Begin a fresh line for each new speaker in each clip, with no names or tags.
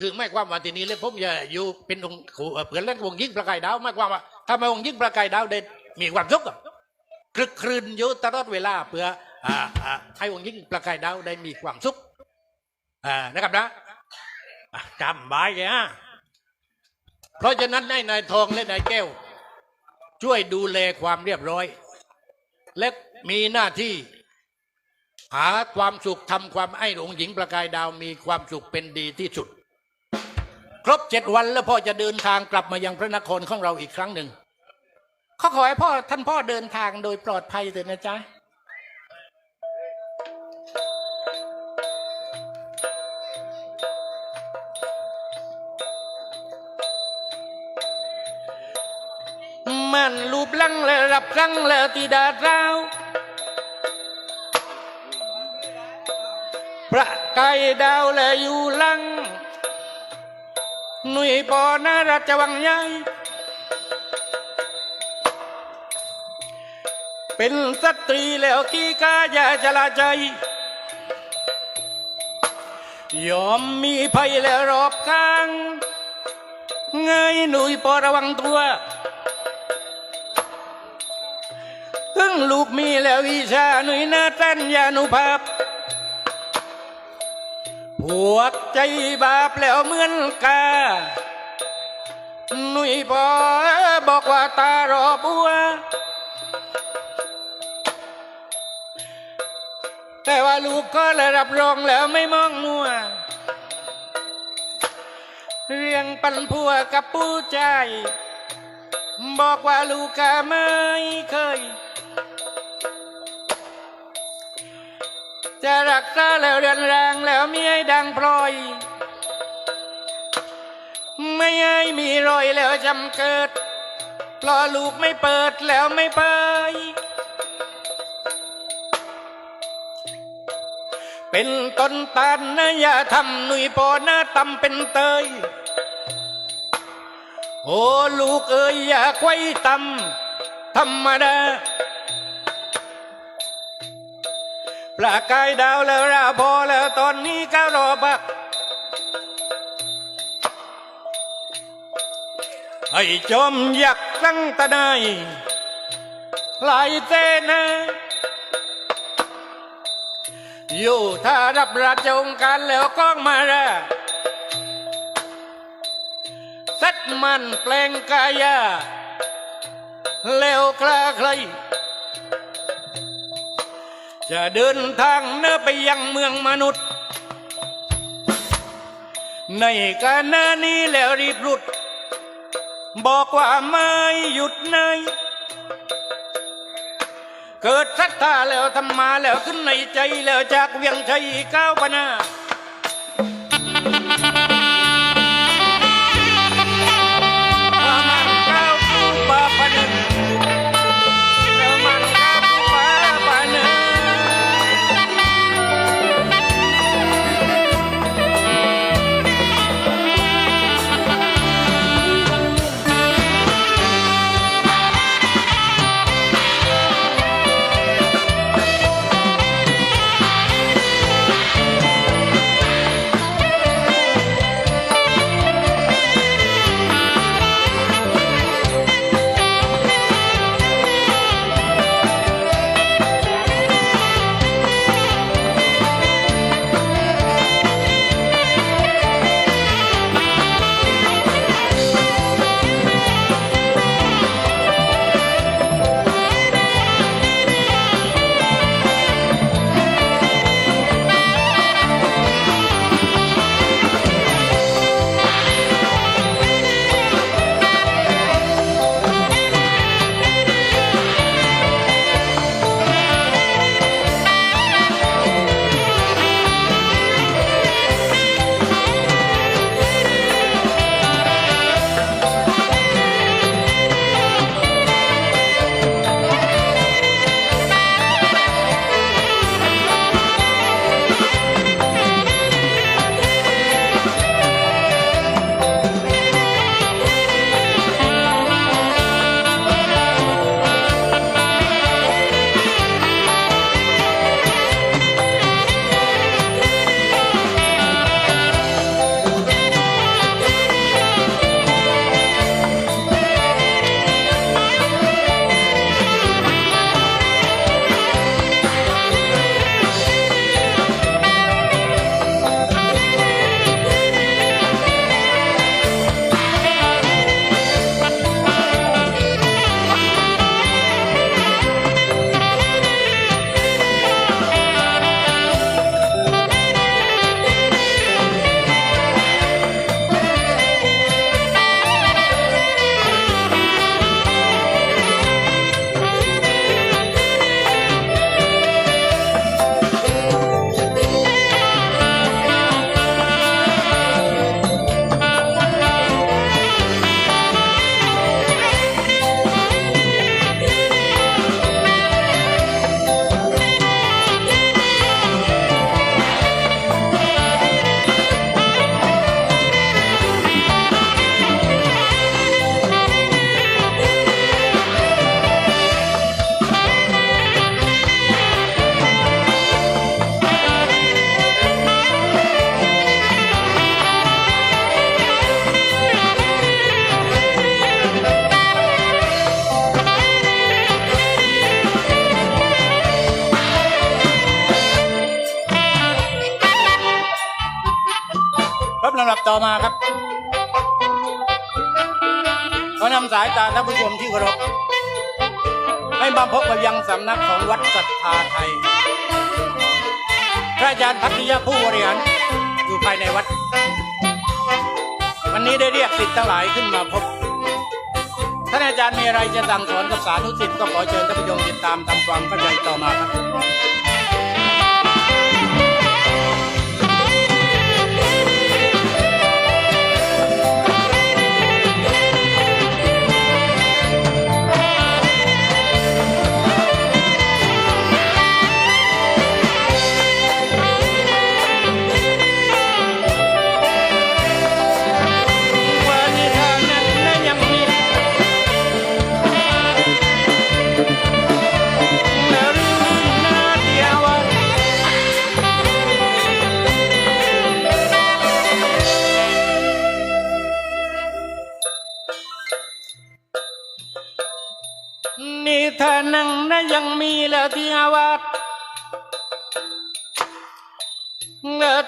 คือไม่ความว่าทีนี้เลยผมจะอยู่เป็นองค์เผื่อเล่นวงยิ่งประกายดาวไม่ความว่าถ้าไม่วงยิงประกายดาวได้มีความสุขคลึกครืนอยู่ตลอดเวลาเพื่ออ่าอ่าให้วงยิงประกายดาวได้มีความสุขอ่านะครับนะจำไว้แกฮะเพราะฉะนั้นให้นายทองและนายแก้ว ช่วยดูแลความเรียบร้อย และมีหน้าที่หาความสุขทำความให้องค์หญิงประกายดาวมีความสุขเป็นดีที่สุด ครบเจ็ดวันแล้วพ่อจะเดินทางกลับมายังพระนครของเราอีกครั้งหนึ่งเขาขอให้พ่อท่านพ่อเดินทางโดยปลอดภัยเถิดนะจ๊ะมันรูปลังและรับครั้งแล้วที่ดาดราวพระไก่ดาวและอยู่ลัง หนุ่ยปอนาราชวังใหญ่เป็นสตรีแล้วขี้กายาจลาใจ ยอมมีภัยแล้วรอบข้างเงยหนุ่ยปอระวังตัวถึงลูกมีแล้ววิชาหนุ่ยนาตันยานุภาพพวก ใจบาปแล้วเหมือนกาหนุ่ยพอบอกว่าตารอบัว แต่ว่าลูกก็เลยรับรองแล้วไม่มองมัว เรียงปันพัวกับผู้ใจ บอกว่าลูกกะไม่เคย จะรักษาแล้วเรือนแรงแล้วมีให้ดังพลอย ไม่ให้มีรอยแล้วจำเกิดเพราะลูกไม่เปิดแล้วไม่ไปเป็นต้นตาลนะอย่าทำหนุยปอน้าตำเป็นเตย โอ้ลูกเอ้ยอย่าไขว้ตำธรรมดา ประกายดาวแล้วราพอแล้วตอนนี้ก็รอบักให้จอมยักษ์ตั้งตะไนายหลายเจนะอยู่ถ้ารับราชองค์การแล้วก้องมาระสัดมันแปลงกายาแล้วคลาใคร จะเดินทางเนื้อไปยังเมืองมนุษย์ ในกาณน้านี้แล้วรีบรุด บอกว่าไม่หยุดในยเกิดศรัทธาแล้วทำมาแล้วขึ้นในใจแล้วจากเวียงชัยก้าวปนา สำนักของวัดศรัทธาไทย พระอาจารย์พัทยาผู้บริหารอยู่ภายในวัด วันนี้ได้เรียกสิทธิ์ทั้งหลายขึ้นมาพบ ท่านอาจารย์มีอะไรจะสั่งสอนกับสาธุสิทธิ์ก็ขอเชิญท่านผู้ชมติดตามทำความเข้าใจต่อมาครับ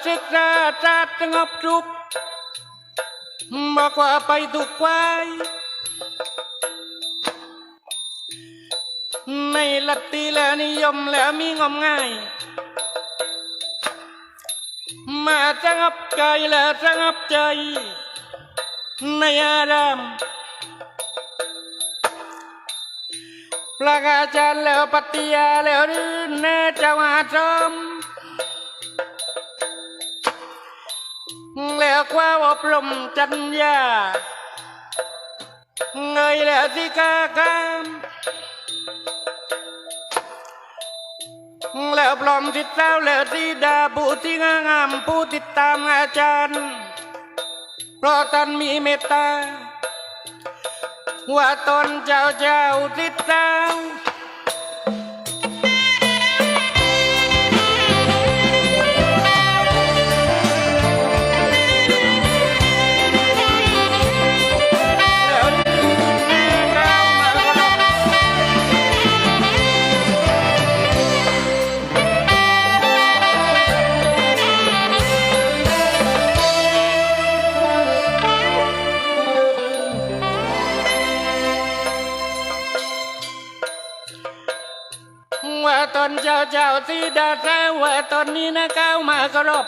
ศึกษาจัดสงบสุขบอกว่าไปถูกไว้ในลัทธิและนิยมแล้วมีงมง่าย มาสงบกายและสงบใจ ในอารามพระอาจารย์แล้วปฏิญาแล้วรื่นเนจาอาชมแล้วามอม จัญญาเงยแล้วสิกากามแล้วปลอมติดเต้าแล้วสิดาผู้ที่งางามผู้ติดตามอาจารย์ เพราะท่านมีเมตตา ว่าตนเจ้าเจ้าติดเต้าแเจ้าเจ้าสีดาว่าตอนนี้นะก้าวมากรบ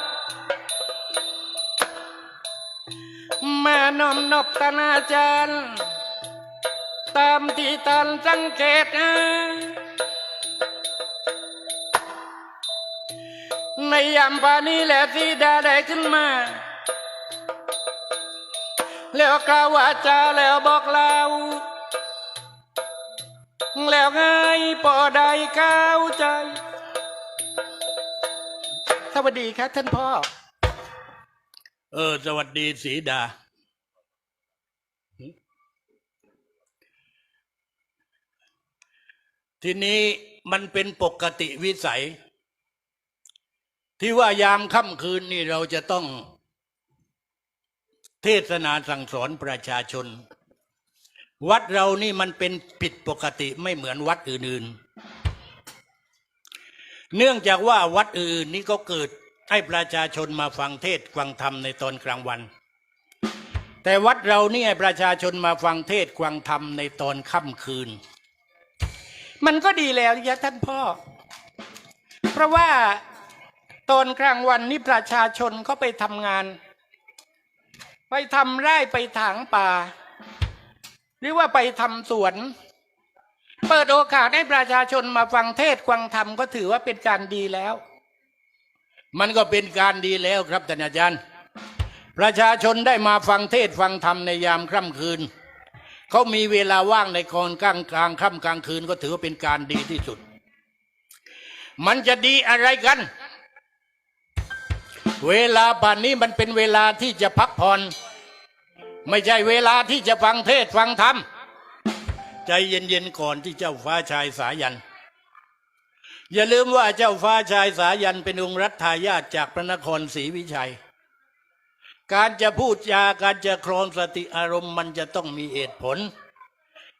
มานมนบตนาจารย์ตามที่ตนสังเกตนะในยามปานี้แหละสีดาได้ขึ้นมา แล้วกล่าววาจาแล้วบอกเล่าแล้วไงปอใดก้าใจ สวัสดีครับท่านพ่อ เออ สวัสดีสีดา ทีนี้มันเป็นปกติวิสัย ที่ว่ายามค่ำคืนนี่เราจะต้อง เทศนาสั่งสอนประชาชน วัดเรานี่มันเป็นผิดปกติไม่เหมือนวัดอื่นๆ เนื่องจากว่าวัดอื่นนี่ก็เกิดให้ประชาชนมาฟังเทศฟังธรรมในตอนกลางวัน แต่วัดเรานี่ให้ประชาชนมาฟังเทศฟังธรรมในตอนค่ำคืน มันก็ดีแล้วยะท่านพ่อ เพราะว่าตอนกลางวันนี่ประชาชนเขาไปทำงาน ไปทำไร่ไปถางป่า หรือว่าไปทำสวน เปิดโอกาสให้ประชาชนมาฟังเทศฟังธรรมก็ถือว่าเป็นการดีแล้ว มันก็เป็นการดีแล้วครับท่านอาจารย์ ประชาชนได้มาฟังเทศฟังธรรมในยามค่ำคืน เขามีเวลาว่างในกอนกลางกลางค่ำกลางคืนก็ถือว่าเป็นการดีที่สุด มันจะดีอะไรกัน เวลาป่านนี้มันเป็นเวลาที่จะพักผ่อน ไม่ใช่เวลาที่จะฟังเทศฟังธรรม ใจเย็นๆก่อนที่เจ้าฟ้าชายสายัน อย่าลืมว่าเจ้าฟ้าชายสายันเป็นองค์รัฐทายาทจากพระนครศรีวิชัย การจะพูดจาการจะครองสติอารมณ์มันจะต้องมีเหตุผล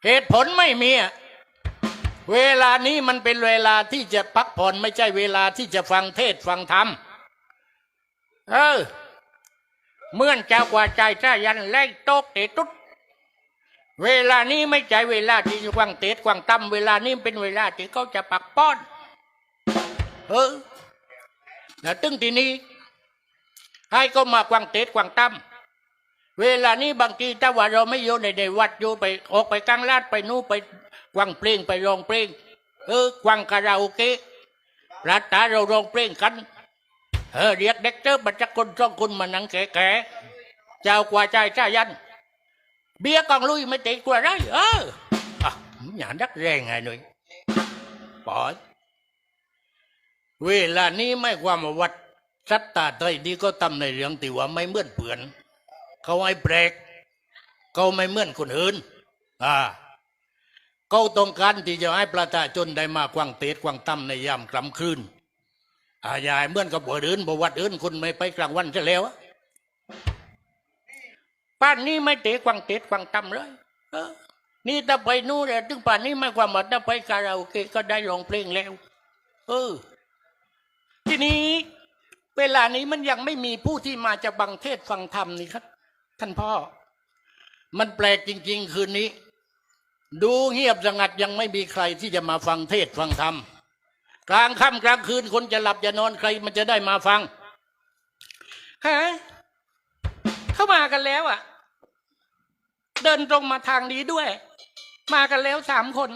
เหตุผลไม่มีอะเวลานี้มันเป็นเวลาที่จะพักผ่อนไม่ใช่เวลาที่จะฟังเทศฟังธรรมเออเมื่อนเจ้ากว่าใจจ้ายันไล่โต๊กเตะตุ๊ด เวลานี้ไม่ใช่เวลาที่กวางเตะกวางตั้มเวลานี้เป็นเวลาที่เขาจะปักป้อนเออแล้วตึงทีนี้ให้เขามากวางเตะกวางตั้มเวลานี้บางทีถ้าว่าเราไม่อยู่ในในวัดอยู่ไปออกไปกลางลาดไปนู่นไปกวางเพลงไปร้องเพลงเออกวางคาราโอเกะรัตตาเราร้องเพลงกันเออเรียกเด็กเจอบัจักคนสองคนมานังแก่ๆเจ้ากว่าใจจ้ายัน เบี้ยกองลุยไม่ติดกว่าไรเอออะอย่าดักแรงไงหน่อยปอยเวลานี้ไม่ความว่าวัดสัตตาไทยดีก็ทำในเรื่องที่ว่าไม่เมื่อนเปือน เขาให้แปลกเขาไม่เมื่อนคนอื่นอ่าเขาต้องการที่จะให้ประชาชนได้มากวางเตะกวางตั้มในยามกลางคืนอาอย่าเมื่อนกับวัดอื่นบ่วัดอื่นคุณไม่ไปกลางวันซะแล้วอะ ป่านนี้ไม่เตะกวางเตะกวางตำเลยเออนี่ถ้าไปนู่นเลยถึงป่านนี้ไม่ความว่าถ้าไปคาราโอเกะก็ได้ร้องเพลงแล้ว เออ ทีนี้ เวลานี้มันยังไม่มีผู้ที่มาจะบังเทศฟังธรรมนี่ครับ ท่านพ่อ มันแปลกจริง ๆ คืนนี้ ดูเงียบสงัดยังไม่มีใครที่จะมาฟังเทศฟังธรรมกลางค่ำกลางคืนคนจะหลับจะนอนใคร มันจะได้มาฟังฮะเข้ามากันแล้วอะ เดินตรงมาทางนี้ด้วย มากันแล้วสามคน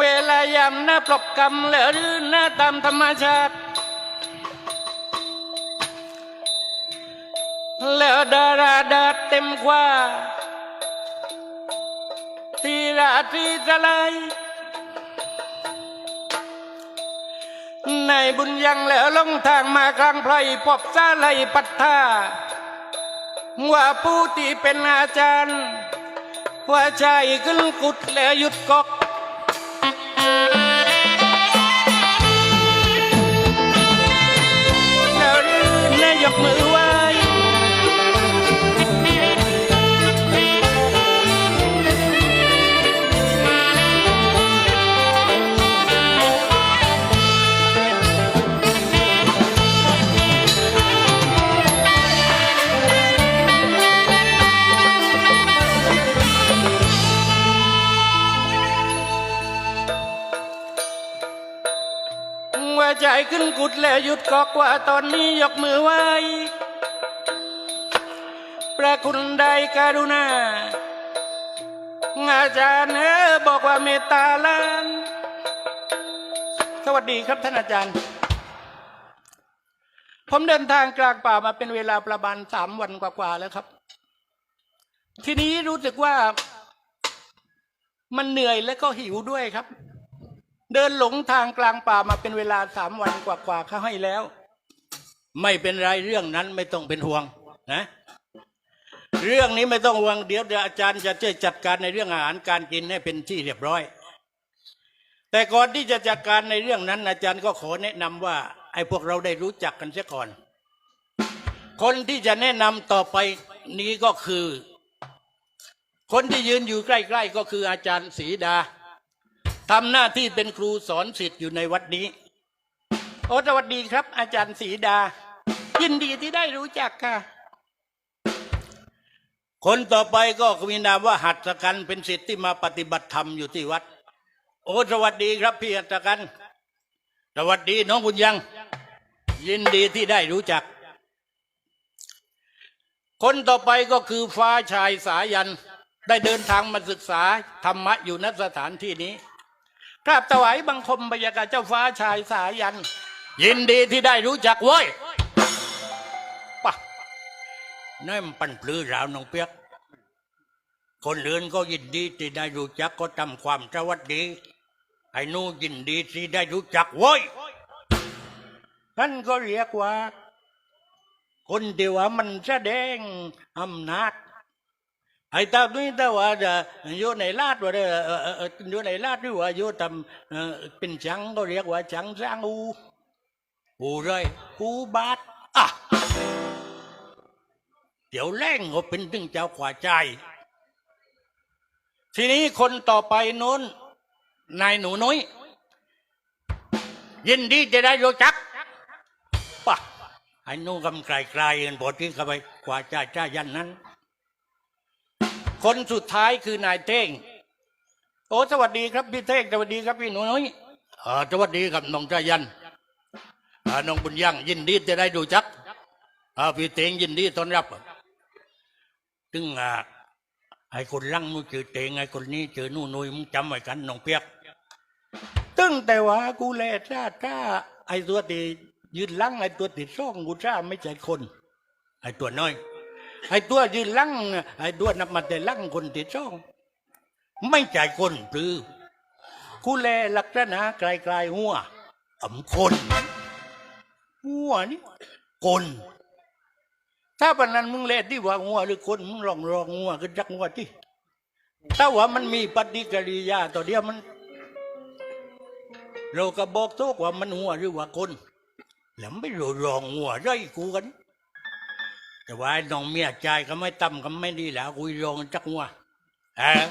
เวลายำหน้าปลบกรรมเหลือรื่นหน้าตามธรรมชาติแล้วดาราดาเต็มกว่า ทีราตรีสลาย ในบุญยังแล้วลงทางมากลางไพรปบซาไลปัตตาว่าผู้ที่เป็นอาจารย์ ว่าใจขึ้นกุดแล้วหยุดกอก กุดแล้วหยุดกอกว่าตอนนี้ยกมือไหว้พระคุณใดการุณา อาจารย์เออบอกว่าเมตตาลาน สวัสดีครับท่านอาจารย์ ผมเดินทางกลางป่ามาเป็นเวลาประมาณสามวันกว่าๆแล้วครับ ทีนี้รู้สึกว่ามันเหนื่อยและก็หิวด้วยครับ เดินหลงทางกลางป่ามาเป็นเวลาสามวันกว่าๆเขาให้แล้ว ไม่เป็นไรเรื่องนั้นไม่ต้องเป็นห่วงนะเรื่องนี้ไม่ต้องห่วงเดี๋ยวอาจารย์จะช่วยจัดการในเรื่องอาหารการกินให้เป็นที่เรียบร้อย แต่ก่อนที่จะจัดการในเรื่องนั้น อาจารย์ก็ขอแนะนำว่าไอ้พวกเราได้รู้จักกันเสียก่อน คนที่จะแนะนำต่อไปนี้ก็คือ คนที่ยืนอยู่ใกล้ ๆ ก็คืออาจารย์ศรีดา ทำหน้าที่เป็นครูสอนสิทธิ์อยู่ในวัดนี้ โอ้สวัสดีครับ อาจารย์ศรีดา ยินดีที่ได้รู้จักค่ะ คนต่อไปก็มีนามว่าหัตถกันเป็นสิทธิ์ที่มาปฏิบัติธรรมอยู่ที่วัด โอ้สวัสดีครับพี่หัตถกัน สวัสดีน้องบุญยัง ยินดีที่ได้รู้จัก คนต่อไปก็คือฟ้าชายสายันได้เดินทางมาศึกษาธรรมะอยู่ณสถานที่นี้ กราบถวายบังคมบรรยากาศเจ้าฟ้าชายสายัน ยินดีที่ได้รู้จักเว้ยปะน้อยมันปั่นปลื้อราวน้องเปียก คนอื่นก็ยินดีที่ได้รู้จักก็ทำความสวัสดี ไอ้นู่ยินดีที่ได้รู้จักเว้ยท่านก็เรียกว่า คนที่ว่ามันแสดงอำนาจ ไอ้ตานี้ต่ว่าจะอยู่ในลาดว่าเด้อเอ่อเอ่อเอ่ออยู่ในลาดหรือว่าอยู่ทำเป็นจังก็เรียกว่าจังสร้างอูอูไรอูบาทอะเดี๋ยวแรงก็เป็นถึงเจ้าขวาใจ ทีนี้คนต่อไปโน้นนายหนูน้อยยินดีจะได้รู้จักป่ะไอ้หนู่กำไกลไกลๆกันบทที่เข้าไปกว่าจ้าจ้ายันนั้น คนสุดท้ายคือนายเท่ง โอ้สวัสดีครับพี่เท่งสวัสดีครับพี่หนูน้อยเออสวัสดีครับน้องจ้ายันเอ่อน้องบุญยังยินดีจะได้รู้จักเออพี่เท่งยินดีต้อนรับถึงอ่าไอ้คนลังนู่นชื่อเตงไอ้คนนี้ชื่อนู่นนุยมึงจำไว้กันน้องเปียกตึงแต่ว่ากูแลจ้าจ้าไอ้ตัวที่ยืนลังไอ้ตัวติดช่องกูจ้าไม่ใช่คน ไอ้ตัวน้อย ไอ้ตัวยืนลังไอ้ตัวนับมาแต่ลังคนติดช่อง ไม่ใช่คนหรือกูแลลักษณะไกลๆหัวอ่ำคนหัวนี่คนถ้าปานนั้นมึงเล่ที่ว่าหัวหรือคนมึงลองลองหัวก็จักหัวที่ถ้าว่ามันมีปฏิกิริยาต่อเดียวมัน เราก็บอกทุกว่ามันหัวหรือว่าคนแล้วไม่รู้รองหัวไรกูกัน แต่ว่าน้องเมียใจก็ไม่ต่ำก็ไม่ดีแล้วกูรองจักงัวเออ